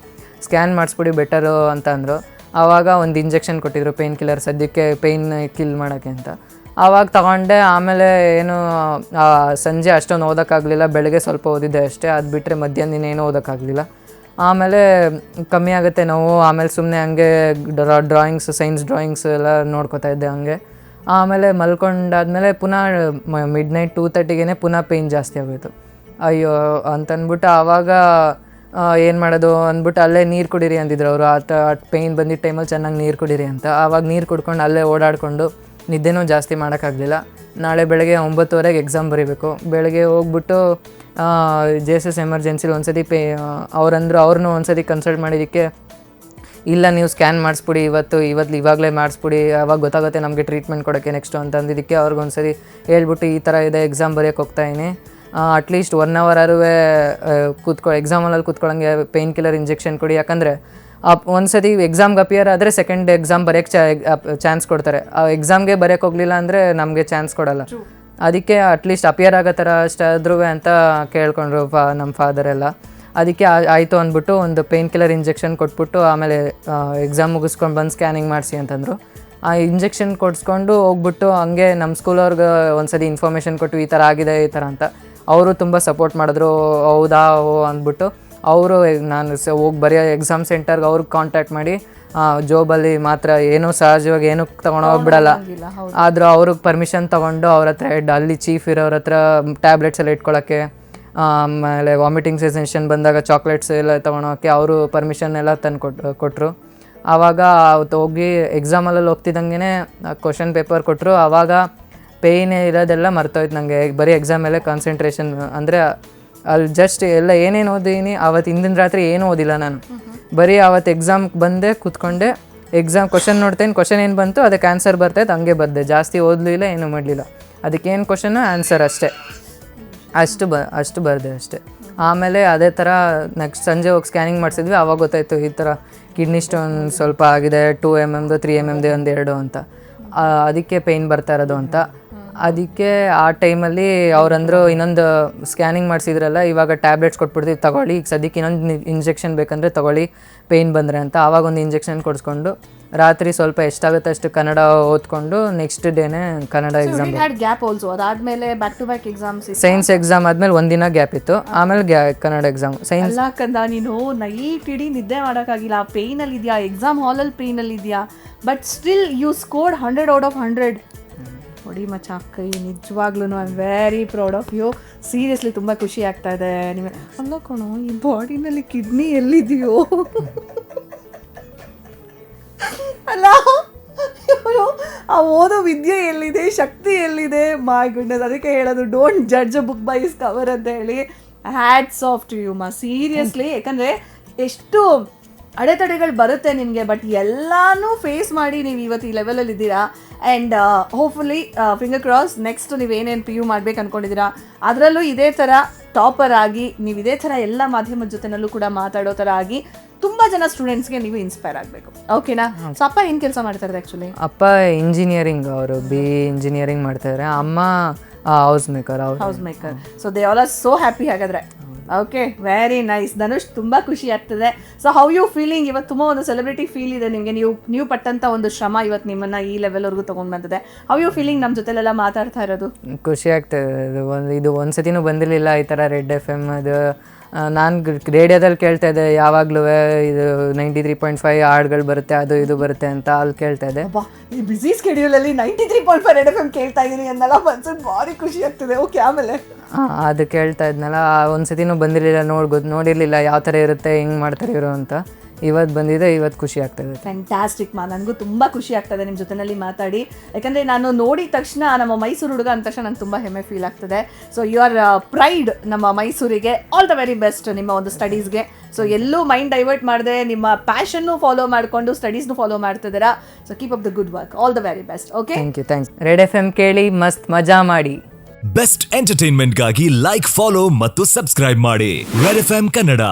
ಸ್ಕ್ಯಾನ್ ಮಾಡಿಸ್ಬಿಡಿ ಬೆಟರು ಅಂತ ಅಂದರು. ಆವಾಗ ಒಂದು ಇಂಜೆಕ್ಷನ್ ಕೊಟ್ಟಿದ್ರು ಪೇನ್ ಕಿಲ್ಲರ್ ಸದ್ಯಕ್ಕೆ ಪೇಯ್ನ್ ಕಿಲ್ ಮಾಡೋಕ್ಕೆ ಅಂತ. ಆವಾಗ ತಗೊಂಡೆ, ಆಮೇಲೆ ಏನು ಸಂಜೆ ಅಷ್ಟೊಂದು ಓದೋಕ್ಕಾಗಲಿಲ್ಲ, ಬೆಳಗ್ಗೆ ಸ್ವಲ್ಪ ಓದಿದ್ದೆ ಅಷ್ಟೇ, ಅದು ಬಿಟ್ಟರೆ ಮಧ್ಯಾಹ್ನ ಏನೂ ಓದೋಕ್ಕಾಗಲಿಲ್ಲ. ಆಮೇಲೆ ಕಮ್ಮಿ ಆಗುತ್ತೆ ನೋವು, ಆಮೇಲೆ ಸುಮ್ಮನೆ ಹಂಗೆ ಡ್ರಾ ಡ್ರಾಯಿಂಗ್ಸ್ ಸೈನ್ಸ್ ಡ್ರಾಯಿಂಗ್ಸ್ ಎಲ್ಲ ನೋಡ್ಕೊತಾ ಇದ್ದೆ ಹಂಗೆ. ಆಮೇಲೆ ಮಲ್ಕೊಂಡಾದ್ಮೇಲೆ ಪುನಃ ಮಿಡ್ ನೈಟ್ ಟೂ ತರ್ಟಿಗೆ ಪುನಃ ಪೇಯ್ನ್ ಜಾಸ್ತಿ ಆಗೋಯಿತು. ಅಯ್ಯೋ ಅಂತಂದ್ಬಿಟ್ಟು ಆವಾಗ ಏನು ಮಾಡೋದು ಅಂದ್ಬಿಟ್ಟು ಅಲ್ಲೇ ನೀರು ಕುಡೀರಿ ಅಂದಿದ್ರು ಅವರು. ಆತ ಪೇಯ್ನ್ ಬಂದಿದ್ದ ಟೈಮಲ್ಲಿ ಚೆನ್ನಾಗಿ ನೀರು ಕುಡೀರಿ ಅಂತ. ಆವಾಗ ನೀರು ಕುಡ್ಕೊಂಡು ಅಲ್ಲೇ ಓಡಾಡಿಕೊಂಡು ನಿದ್ದೆನೂ ಜಾಸ್ತಿ ಮಾಡೋಕ್ಕಾಗಲಿಲ್ಲ. ನಾಳೆ ಬೆಳಗ್ಗೆ ಒಂಬತ್ತುವರೆಗೆ ಎಕ್ಸಾಮ್ ಬರೀಬೇಕು. ಬೆಳಗ್ಗೆ ಹೋಗ್ಬಿಟ್ಟು ಜೆ ಎಸ್ ಎಸ್ ಎಮರ್ಜೆನ್ಸಿಲಿ ಒಂದ್ಸತಿ ಪೇ ಅವ್ರಂದ್ರು ಅವ್ರನ್ನೂ ಒಂದ್ಸತಿ ಕನ್ಸಲ್ಟ್ ಮಾಡಿದ್ದಕ್ಕೆ ಇಲ್ಲ ನೀವು ಸ್ಕ್ಯಾನ್ ಮಾಡಿಸ್ಬಿಡಿ, ಇವತ್ತು ಇವತ್ತು ಇವಾಗಲೇ ಮಾಡಿಸ್ಬಿಡಿ ಅವಾಗ ಗೊತ್ತಾಗುತ್ತೆ ನಮಗೆ ಟ್ರೀಟ್ಮೆಂಟ್ ಕೊಡೋಕ್ಕೆ ನೆಕ್ಸ್ಟು ಅಂತ ಅಂದಿದ್ದಕ್ಕೆ ಅವ್ರಿಗೊಂದ್ಸರಿ ಹೇಳ್ಬಿಟ್ಟು ಈ ಥರ ಇದೆ ಎಕ್ಸಾಮ್ ಬರೆಯೋಕ್ಕೆ ಹೋಗ್ತಾಯಿನಿ ಅಟ್ಲೀಸ್ಟ್ ಒನ್ ಅವರ್ ಅರುವೆ ಕೂತ್ಕೊ ಎಕ್ಸಾಮಲ್ಲಿ ಕೂತ್ಕೊಳ್ಳೋಂಗೆ ಪೇಯ್ನ್ ಕಿಲ್ಲರ್ ಇಂಜೆಕ್ಷನ್ ಕೊಡಿ. ಯಾಕಂದರೆ ಒಂದ್ಸತಿ ಎಕ್ಸಾಮ್ಗೆ ಅಪಿಯರ್ ಆದರೆ ಸೆಕೆಂಡ್ ಎಕ್ಸಾಮ್ ಬರೆಯೋಕ್ಕೆ ಚಾನ್ಸ್ ಕೊಡ್ತಾರೆ. ಆ ಎಕ್ಸಾಮ್ಗೆ ಬರೆಯಕ್ಕೆ ಹೋಗಲಿಲ್ಲ ಅಂದರೆ ನಮಗೆ ಚಾನ್ಸ್ ಕೊಡಲ್ಲ. ಅದಕ್ಕೆ ಅಟ್ಲೀಸ್ಟ್ ಅಪಿಯರ್ ಆಗೋ ಥರ ಅಷ್ಟಾದ್ರೂ ಅಂತ ಕೇಳ್ಕೊಂಡ್ರು ಫಾ ನಮ್ಮ ಫಾದರ್ ಎಲ್ಲ. ಅದಕ್ಕೆ ಆಯಿತು ಅಂದ್ಬಿಟ್ಟು ಒಂದು ಪೇಯ್ನ್ ಕಿಲ್ಲರ್ ಇಂಜೆಕ್ಷನ್ ಕೊಟ್ಬಿಟ್ಟು ಆಮೇಲೆ ಎಕ್ಸಾಮ್ ಮುಗಿಸ್ಕೊಂಡು ಬಂದು ಸ್ಕ್ಯಾನಿಂಗ್ ಮಾಡಿಸಿ ಅಂತಂದರು. ಆ ಇಂಜೆಕ್ಷನ್ ಕೊಡಿಸ್ಕೊಂಡು ಹೋಗ್ಬಿಟ್ಟು ಹಂಗೆ ನಮ್ಮ ಸ್ಕೂಲವ್ರಿಗೆ ಒಂದ್ಸತಿ ಇನ್ಫಾರ್ಮೇಷನ್ ಕೊಟ್ಟು ಈ ಥರ ಆಗಿದೆ ಈ ಥರ ಅಂತ. ಅವರು ತುಂಬ ಸಪೋರ್ಟ್ ಮಾಡಿದ್ರು. ಹೌದಾ ಓ ಅಂದ್ಬಿಟ್ಟು ಅವರು ನಾನು ಸ ಹೋಗಿ ಬರೀ ಎಕ್ಸಾಮ್ ಸೆಂಟರ್ಗೆ ಅವ್ರಿಗೆ ಕಾಂಟ್ಯಾಕ್ಟ್ ಮಾಡಿ ಜೋಬಲ್ಲಿ ಮಾತ್ರ ಏನೂ ಸಹಜವಾಗಿ ಏನೂ ತೊಗೊಂಡೋಗ್ಬಿಡಲ್ಲ ಆದರೂ ಅವ್ರಿಗೆ ಪರ್ಮಿಷನ್ ತೊಗೊಂಡು ಅವ್ರ ಹತ್ರ ಹೆಡ್ ಅಲ್ಲಿ ಚೀಫ್ ಇರೋರ ಹತ್ರ ಟ್ಯಾಬ್ಲೆಟ್ಸ್ ಎಲ್ಲ ಇಟ್ಕೊಳ್ಳೋಕ್ಕೆ ಆಮೇಲೆ ವಾಮಿಟಿಂಗ್ ಸೆಸೆನ್ಷನ್ ಬಂದಾಗ ಚಾಕ್ಲೇಟ್ಸ್ ಎಲ್ಲ ತೊಗೊಳೋಕ್ಕೆ ಅವರು ಪರ್ಮಿಷನ್ ಎಲ್ಲ ತಂದು ಕೊಟ್ಟು ಕೊಟ್ಟರು ಆವಾಗ ಅವತ್ತು ಹೋಗಿ ಎಕ್ಸಾಮಲ್ಲಿ ಹೋಗ್ತಿದ್ದಂಗೆ ಕ್ವಶನ್ ಪೇಪರ್ ಕೊಟ್ಟರು ಆವಾಗ ಪೇಯ್ನ್ ಇರೋದೆಲ್ಲ ಮರ್ತೋಯ್ತು ನನಗೆ ಬರೀ ಮೇಲೆ ಕಾನ್ಸಂಟ್ರೇಷನ್ ಅಂದರೆ ಅಲ್ಲಿ ಜಸ್ಟ್ ಎಲ್ಲ ಏನೇನು ಓದಿನಿ ಆವತ್ತು ಹಿಂದಿನ ರಾತ್ರಿ ಏನೂ ಓದಿಲ್ಲ ನಾನು. ಬರೀ ಆವತ್ತು ಎಕ್ಸಾಮ್ಗೆ ಬಂದೆ, ಕೂತ್ಕೊಂಡೆ ಎಕ್ಸಾಮ್ ಕ್ವಶನ್ ನೋಡ್ತೇನೆ ಕ್ವಶನ್ ಏನು ಬಂತು, ಅದಕ್ಕೆ ಆನ್ಸರ್ ಬರ್ತಾಯಿತ್ತು ಹಂಗೆ ಬರ್ದೆ. ಜಾಸ್ತಿ ಓದಲಿಲ್ಲ, ಏನೂ ಮಾಡಲಿಲ್ಲ. ಅದಕ್ಕೇನು ಕ್ವಶನು ಆನ್ಸರ್ ಅಷ್ಟೇ. ಅಷ್ಟು ಬ, ಅಷ್ಟು ಬರ್ದೆ ಅಷ್ಟೇ. ಆಮೇಲೆ ಅದೇ ಥರ ನೆಕ್ಸ್ಟ್ ಸಂಜೆ ಹೋಗಿ ಸ್ಕ್ಯಾನಿಂಗ್ ಮಾಡಿಸಿದ್ವಿ ಆವಾಗ ಗೊತ್ತಾಯಿತು ಈ ಥರ ಕಿಡ್ನಿ ಸ್ಟೋನ್ ಸ್ವಲ್ಪ ಆಗಿದೆ ಟೂ ಎಂ ಎಮ್ದು ತ್ರೀ ಎಂ ಎಮ್ದು ಒಂದು ಎರಡು ಅಂತ. ಅದಕ್ಕೆ ಪೇಯ್ನ್ ಬರ್ತಾ ಇರೋದು ಅಂತ. ಅದಕ್ಕೆ ಆ ಟೈಮಲ್ಲಿ ಅವ್ರಂದ್ರು ಇನ್ನೊಂದು ಸ್ಕ್ಯಾನಿಂಗ್ ಮಾಡಿಸಿದ್ರಲ್ಲ ಇವಾಗ ಟ್ಯಾಬ್ಲೆಟ್ಸ್ ಕೊಟ್ಬಿಡ್ತೀವಿ ತಗೊಳ್ಳಿ ಈಗ ಸದ್ಯಕ್ಕೆ ಇನ್ನೊಂದು ಇಂಜೆಕ್ಷನ್ ಬೇಕಂದರೆ ತಗೊಳ್ಳಿ ಪೇಯ್ನ್ ಬಂದರೆ ಅಂತ. ಆವಾಗ ಒಂದು ಇಂಜೆಕ್ಷನ್ ಕೊಡಿಸ್ಕೊಂಡು ರಾತ್ರಿ ಸ್ವಲ್ಪ ಎಷ್ಟಾಗುತ್ತೆ ಅಷ್ಟು ಕನ್ನಡ ಓದ್ಕೊಂಡು ನೆಕ್ಸ್ಟ್ ಡೇನೇ ಕನ್ನಡ ಎಕ್ಸಾಮ್ ಗ್ಯಾಪ್ ಆಲ್ಸೋ ಅದಾದ್ಮೇಲೆ back to back exams science exam ಆದ್ಮೇಲೆ ಒಂದಿನ ಗ್ಯಾಪ್ ಇತ್ತು. ಆಮೇಲೆ ಗ್ಯಾ ಕನ್ನಡ ಎಕ್ಸಾಮ್ ಸೈನ್ಸ್ ಅಲ್ಲ ಕಂದ ನೀನು ನೈಟ್ ಇಡೀ ನಿದ್ದೆ ಮಾಡೋಕ್ಕಾಗಿಲ್ಲ. ಪೇಯ್ನಲ್ಲಿ ಇದೆಯಾ ಎಕ್ಸಾಮ್ ಹಾಲಲ್ಲಿ ಪೇಯ್ನಲ್ಲಿ ಇದೆಯಾ but still you scored hundred out of hundred ನೋಡಿ ಮಚ್ಚ ಕೈ ನಿಜವಾಗ್ಲೂ I am very proud of you seriously ತುಂಬ ಖುಷಿ ಆಗ್ತಾ ಇದೆ. ನಿಮಗೆ ಅಲ್ಲ ಕಣೋ ಈ ಬಾಡಿನಲ್ಲಿ ಕಿಡ್ನಿ ಎಲ್ಲಿದೆಯೋ? ಅಲ್ಲ ಆ ಓದೋ ವಿದ್ಯೆ ಎಲ್ಲಿದೆ ಶಕ್ತಿ ಎಲ್ಲಿದೆ? ಮೈ ಗುಡ್ನೆಸ್ ಅದಕ್ಕೆ ಹೇಳೋದು don't judge a book by is cover ಅಂತ ಹೇಳಿ. ಹ್ಯಾಟ್ಸ್ ಆಫ್ ಟು ಯು ಮಾ. ಸೀರಿಯಸ್ಲಿ ಯಾಕಂದರೆ ಎಷ್ಟು ಅಡೆತಡೆಗಳು ಬರುತ್ತೆ ನಿಮಗೆ ಬಟ್ ಎಲ್ಲಾನು ಫೇಸ್ ಮಾಡಿ ನೀವು ಇವತ್ತು ಈ ಲೆವೆಲಲ್ಲಿ ಇದ್ದೀರಾ. And hopefully finger cross next ನೀವು ಏನೇನು ಪಿ ಯು ಮಾಡ್ಬೇಕು ಅಂದ್ಕೊಂಡಿದ್ದೀರಾ ಅದರಲ್ಲೂ ಇದೇ ಥರ ಟಾಪರ್ ಆಗಿ ನೀವು ಇದೇ ಥರ ಎಲ್ಲ ಮಾಧ್ಯಮದ ಜೊತೆನಲ್ಲೂ ಕೂಡ ಮಾತಾಡೋ ಥರ ಆಗಿ ತುಂಬ ಜನ ಸ್ಟೂಡೆಂಟ್ಸ್ಗೆ ನೀವು ಇನ್ಸ್ಪೈರ್ ಆಗಬೇಕು. ಓಕೆನಾ ಸೊ ಅಪ್ಪ ಏನು ಕೆಲಸ ಮಾಡ್ತಾರೆ ಆ್ಯಕ್ಚುಲಿ ಅಪ್ಪ ಇಂಜಿನಿಯರಿಂಗ್ ಅವರು ಬಿ ಇಂಜಿನಿಯರಿಂಗ್ ಮಾಡ್ತಾಯಿದ್ದಾರೆ ಅಮ್ಮ house maker house maker so they all are so happy ಹಾಗಾದ್ರೆ. ಓಕೆ ವೆರಿ ನೈಸ್ ಧನುಷ್ ತುಂಬ ಖುಷಿ ಆಗ್ತದೆ. ಸೊ ಹೌ ಯು ಫೀಲಿಂಗ್ ಇವತ್ತು ತುಂಬ ಒಂದು ಸೆಲೆಬ್ರಿಟಿ ಫೀಲ್ ಇದೆ ನಿಮಗೆ. ನೀವು ನೀವು ಪಟ್ಟಂತ ಒಂದು ಶ್ರಮ ಇವತ್ತು ನಿಮ್ಮನ್ನ ಈ ಲೆವೆಲ್ವರೆಗೂ ತೊಗೊಂಡು ಬಂದಿದೆ. ಹೌ ಯು ಫೀಲಿಂಗ್ ನಮ್ಮ ಜೊತೆಲೆಲ್ಲ ಮಾತಾಡ್ತಾ ಇರೋದು? ಖುಷಿ ಆಗ್ತದೆ. ಇದು ಒಂದು ಇದು ಒಂದು ಸತಿನೂ ಬಂದಿರಲಿಲ್ಲ ಈ ಥರ ರೆಡ್ ಎಫ್ ಎಂ ಅದು. ನಾನು ರೇಡಿಯೋದಲ್ಲಿ ಕೇಳ್ತಾ ಇದ್ದೆ ಯಾವಾಗಲೂ ಇದು ನೈಂಟಿ ತ್ರೀ ಪಾಯಿಂಟ್ ಫೈವ್ ಹಾಡ್ಗಳು ಬರುತ್ತೆ ಅದು ಇದು ಬರುತ್ತೆ ಅಂತ ಅಲ್ಲಿ ಕೇಳ್ತಾ ಇದ್ದೆ. ಈ busy ಸ್ಕೆಡ್ಯೂಲಲ್ಲಿ ninety three point five F M ಕೇಳ್ತಾ ಇದ್ದೀನಿ ಅನ್ನೆಲ್ಲ ಮನ್ಸಿಗೆ ಭಾರಿ ಖುಷಿ ಆಗ್ತದೆ. ಓಕೆ ಆಮೇಲೆ? ಹಾಂ ಅದು ಕೇಳ್ತಾ ಇದ್ನಲ್ಲ ಒಂದು ಸತಿನೂ ಬಂದಿರಲಿಲ್ಲ ನೋಡ್ಬೋದು ನೋಡಿರಲಿಲ್ಲ ಯಾವ ಥರ ಇರುತ್ತೆ ಹೆಂಗೆ ಮಾಡ್ತಾರೆ ಇವರು ಅಂತ. ಇವತ್ತು ಬಂದಿದೆ ಇವತ್ತು ಖುಷಿ ಆಗ್ತದೆ ಫ್ಯಾಂಟಾಸ್ಟಿಕ್ ಮಾ ನನಗೂ ತುಂಬ ಖುಷಿ ಆಗ್ತದೆ ನಿಮ್ಮ ಜೊತೆನಲ್ಲಿ ಮಾತಾಡಿ. ಯಾಕಂದರೆ ನಾನು ನೋಡಿದ ತಕ್ಷಣ ನಮ್ಮ ಮೈಸೂರು ಹುಡುಗ ಅಂದ ತಕ್ಷಣ ನಂಗೆ ತುಂಬ ಹೆಮ್ಮೆ ಫೀಲ್ ಆಗ್ತದೆ. ಸೊ ಯು ಆರ್ ಪ್ರೈಡ್ ನಮ್ಮ ಮೈಸೂರಿಗೆ. ಆಲ್ ದ ವೆರಿ ಬೆಸ್ಟ್ ನಿಮ್ಮ ಒಂದು ಸ್ಟಡೀಸ್ಗೆ ಸೊ ಎಲ್ಲೂ ಮೈಂಡ್ ಡೈವರ್ಟ್ ಮಾಡದೆ ನಿಮ್ಮ ಪ್ಯಾಷನ್ನು ಫಾಲೋ ಮಾಡಿಕೊಂಡು ಸ್ಟಡೀಸ್ನು ಫಾಲೋ ಮಾಡ್ತಿದ್ದೀರಾ so keep up the good work all the very best okay thank you thanks red F M ಕೇಳಿ ಮಸ್ತ್ ಮಜಾ ಮಾಡಿ. ಬೆಸ್ಟ್ ಎಂಟರ್ಟೈನ್ಮೆಂಟ್ಗಾಗಿ ಲೈಕ್ ಫಾಲೋ ಮತ್ತು ಸಬ್ಸ್ಕ್ರೈಬ್ ಮಾಡಿ. Red F Kannada